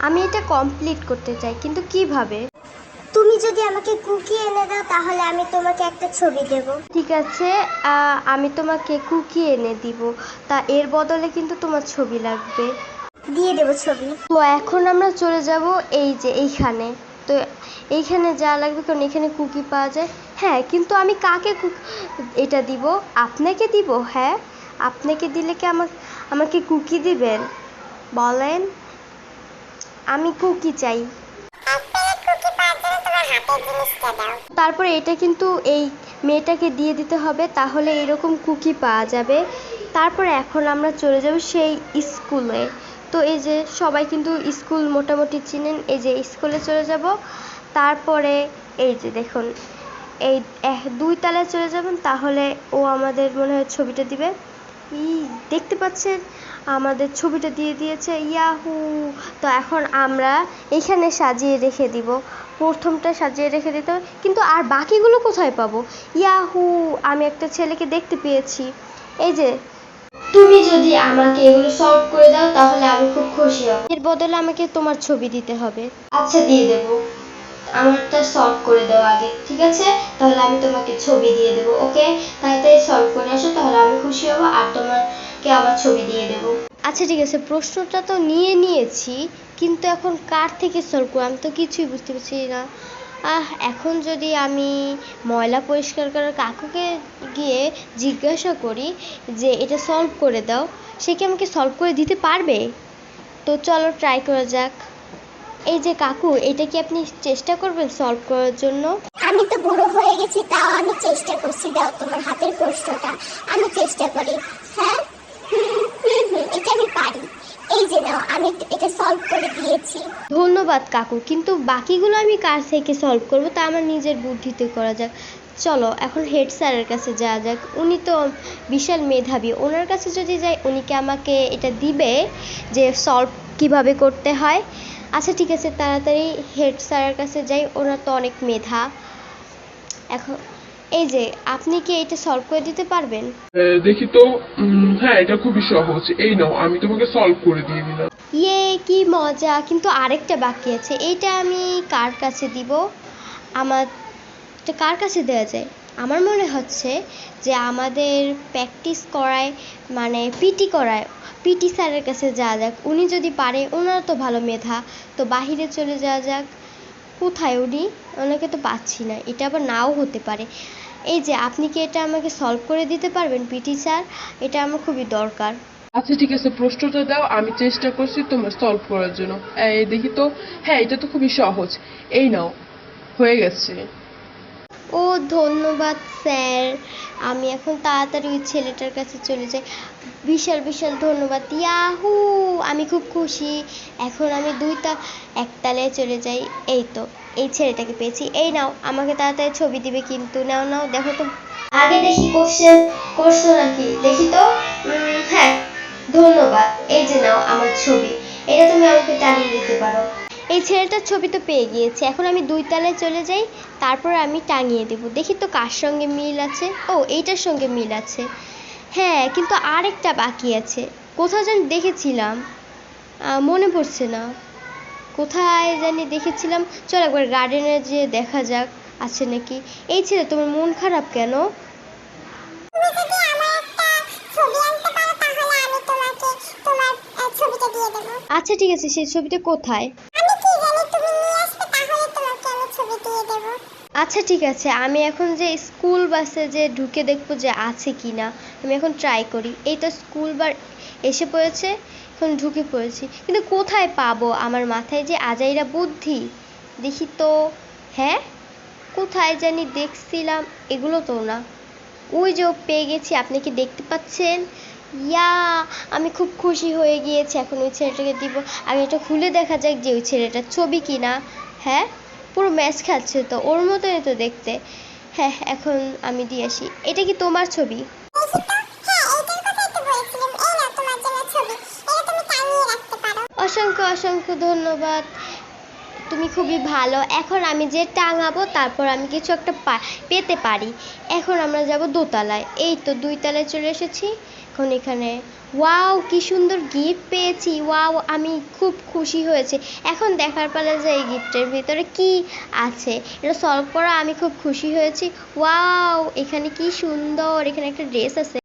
আমি এটা কমপ্লিট করতে চাই কিন্তু কীভাবে? তুমি যদি আমাকে কুকি এনে দাও তাহলে আমি তোমাকে একটা ছবি দেব। ঠিক আছে আমি তোমাকে কুকি এনে দিব। তা এর বদলে কিন্তু তোমার ছবি লাগবে। দিয়ে দেব ছবি। তো এখন আমরা চলে যাব এই যে এইখানে। তো এইখানে যা লাগবে কারণ এখানে কুকি পাওয়া যায়। হ্যাঁ কিন্তু আমি কাকে কুক- এটা দিব? আপনাকে দিব? হ্যাঁ আপনাকে দিলে কি আমার আমাকে কুকি দিবেন? বলেন। আমি কুকি চাই। তারপরে এটা কিন্তু এই মেয়েটাকে দিয়ে দিতে হবে তাহলে এরকম কুকি পাওয়া যাবে। তারপরে এখন আমরা চলে যাব সেই স্কুলে। তো এই যে সবাই কিন্তু স্কুল মোটামুটি চিনেন এই যে স্কুলে চলে যাব। তারপরে এই যে দেখুন এই দুই তলায় চলে যাবেন তাহলে ও আমাদের মনে হয় ছবিটা দিবে। ই দেখতে পাচ্ছেন? আমাদের ছবিটা দিয়ে দিয়েছে ইয়াহু। তো এখন আমরা এখানে সাজিয়ে রেখে দিব। প্রথমটা সাজিয়ে রেখে দিতে কিন্তু আর বাকিগুলো কোথায় পাবো? ইয়াহু, আমি একটা ছেলেকে দেখতে পেয়েছি। এই যে, তুমি যদি আমাকে এগুলো সলভ করে দাও, তাহলে আমি খুব খুশি হব। এর বদলে আমাকে তোমার ছবি দিতে হবে। আচ্ছা দিয়ে দেব। আমারটা সলভ করে দাও আগে, ঠিক আছে? তাহলে আমি তোমাকে ছবি দিয়ে দেবো, ওকে? তাড়াতাড়ি সলভ করে আসো, তাহলে আমি খুশি হব। আর তোমাকে আবার ছবি দিয়ে দেব? আচ্ছা ঠিক আছে প্রশ্নটা তো নিয়ে নিয়েছি কিন্তু এখন কার থেকে সলভ করব? আমি তো কিছুই বুঝতে পারছি না। আহ এখন যদি আমি ময়লা পরিষ্কার করার কাকুকে গিয়ে জিজ্ঞাসা করি যে এটা সলভ করে দাও সে কি আমাকে সলভ করে দিতে পারবে? তো চলো ট্রাই করা যাক। এই যে কাকু এটা কি আপনি চেষ্টা করবেন সলভ করার জন্য? আমি তো বুড়ো হয়ে গেছি তাও আমি চেষ্টা করছি দাও তোমার হাতের প্রশ্নটা আমি চেষ্টা করি। হ্যাঁ হুম, হুম, হুম, এটা আমি পারি এই যে নাও আমি এটা সলভ করে দিয়েছি। ধন্যবাদ কাকু কিন্তু বাকিগুলো আমি কার থেকে সলভ করব তা আমার নিজের বুদ্ধিতে করা যাক। চলো এখন হেড স্যারের কাছে যাওয়া যাক। উনি তো বিশাল মেধাবী। ওনার কাছে যদি যাই উনি কি আমাকে এটা দিবে যে সলভ কীভাবে করতে হয়? আচ্ছা ঠিক আছে তাড়াতাড়ি হেড স্যারের কাছে যাই। ওনার তো অনেক মেধা। এখন এই যে আপনি কি এটা সলভ করে দিতে পারবেন? দেখি তো হ্যাঁ এটা খুবই সহজ। এই নাও আমি তোমাকে সলভ করে দিয়ে দিলাম। ইয়ে কি মজা। কিন্তু আরেকটা বাকি আছে। এইটা আমি কার কাছে দিব? আমার, এটা কার কাছে দেওয়া যায়? আমার মনে হচ্ছে যে আমাদের প্র্যাকটিস করায় মানে পিটি করায়। পিটি স্যারের কাছে যাওয়া যাক। উনি যদি পারে, ওনার তো ভালো মেধা। তো বাহিরে চলে যাওয়া যাক। কোথায় উনি? ওনাকে তো পাচ্ছি না। এটা আবার নাও হতে পারে। এই যে, আপনি কি এটা আমাকে সলভ করে দিতে পারবেন পিটি স্যার? এটা আমার খুবই দরকার। আচ্ছা ঠিক আছে, প্রশ্নটা দাও, আমি চেষ্টা করছি তোমার সলভ করার জন্য। এই দেখি তো হ্যাঁ এটা তো খুবই সহজ। এই নাও, হয়ে গেছে। ও, ধন্যবাদ, স্যার। আমি এখন তাড়াতাড়ি ওই ছেলেটার কাছে চলে যাই। বিশাল বিশাল ধন্যবাদ, ইয়াহু! আমি খুব খুশি। এখন আমি দুইটা একতালায় চলে যাই। এই তো, এই ছেলেটাকে পেয়েছি। এই নাও, আমাকে তাড়াতাড়ি ছবি দিবে কিন্তু, নাও নাও, দেখো তো। আগে দেখি কোশ্চেন করছ নাকি দেখি তো? হ্যাঁ। ধন্যবাদ, এই যে নাও আমার ছবি। এটা তুমি আমাকে টানিয়ে দিতে পারো। এই ছেলেটার ছবি তো পেয়ে গিয়েছে। এখন আমি দুই তলায় চলে যাই, তারপর আমি টাঙিয়ে দেব। দেখি তো কার সঙ্গে মিল আছে। ও, এইটার সঙ্গে মিল আছে। হ্যাঁ কিন্তু আরেকটা বাকি আছে। কোথাও যেন দেখেছিলাম। মনে পড়ছে না। কোথায় জানি দেখেছিলাম। চল একবার গার্ডেনে যেয়ে দেখা যাক, আছে নাকি। এই ছেলে, তোমার মন খারাপ কেন? আচ্ছা ঠিক আছে সেই ছবিটা কোথায়? আচ্ছা ঠিক আছে আমি এখন যে স্কুল বাসে যে ঢুকে দেখব যে আছে কি না আমি এখন ট্রাই করি। এই তো স্কুল বার এসে পড়েছে এখন ঢুকে পড়েছি। কিন্তু কোথায় পাবো? আমার মাথায় যে আজাইরা বুদ্ধি। দেখি তো হ্যাঁ? কোথায় জানি দেখছিলাম এগুলো তো না। ওই যে পেয়ে গেছি আপনি কি দেখতে পাচ্ছেন? ইয়া আমি খুব খুশি হয়ে গিয়েছি এখন ওই ছেলেটাকে দিব। আমি এটা খুলে দেখা যাক যে ওই ছেলেটার ছবি কি না হ্যাঁ পুরো ম্যাচ খাচ্ছে তো ওর মতনই তো দেখতে। হ্যাঁ এখন আমি দিয়ে আসি। এটা কি তোমার ছবি? অসংখ্য অসংখ্য ধন্যবাদ। তুমি খুবই ভালো। এখন আমি যে টাঙাবো, তারপর আমি কিছু একটা পেতে পারি। এখন আমরা যাব দোতলায়। এই তো দুই তলায় চলে এসেছি। এখন এখানে, ওয়াও, কি সুন্দর গিফট পেয়েছি। ওয়াও, আমি খুব খুশি হয়েছি। এখন দেখার পালা যে এই গিফটের ভিতরে কি আছে, এটা সলভ করা আমি খুব খুশি হয়েছি। ওয়াও, এখানে কি সুন্দর, এখানে একটা ড্রেস আছে।